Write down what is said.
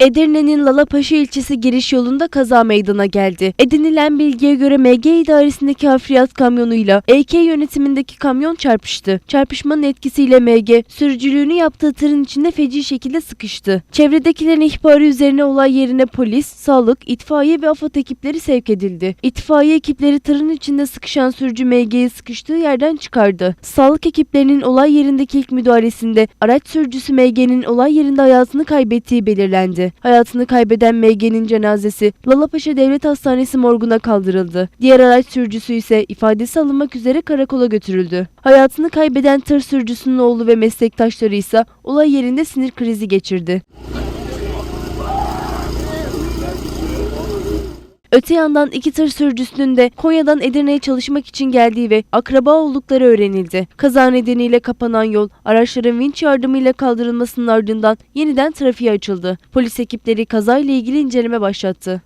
Edirne'nin Lalapaşa ilçesi giriş yolunda kaza meydana geldi. Edinilen bilgiye göre MG idaresindeki hafriyat kamyonuyla EK yönetimindeki kamyon çarpıştı. Çarpışmanın etkisiyle MG sürücülüğünü yaptığı tırın içinde feci şekilde sıkıştı. Çevredekilerin ihbarı üzerine olay yerine polis, sağlık, itfaiye ve AFAD ekipleri sevk edildi. İtfaiye ekipleri tırın içinde sıkışan sürücü MG'yi sıkıştığı yerden çıkardı. Sağlık ekiplerinin olay yerindeki ilk müdahalesinde araç sürücüsü MG'nin olay yerinde hayatını kaybettiği belirlendi. Hayatını kaybeden MG'nin cenazesi Lalapaşa Devlet Hastanesi morguna kaldırıldı. Diğer araç sürücüsü ise ifadesi alınmak üzere karakola götürüldü. Hayatını kaybeden tır sürücüsünün oğlu ve meslektaşları ise olay yerinde sinir krizi geçirdi. Öte yandan iki tır sürücüsünün de Konya'dan Edirne'ye çalışmak için geldiği ve akraba oldukları öğrenildi. Kaza nedeniyle kapanan yol araçların vinç yardımıyla kaldırılmasının ardından yeniden trafiğe açıldı. Polis ekipleri kazayla ilgili inceleme başlattı.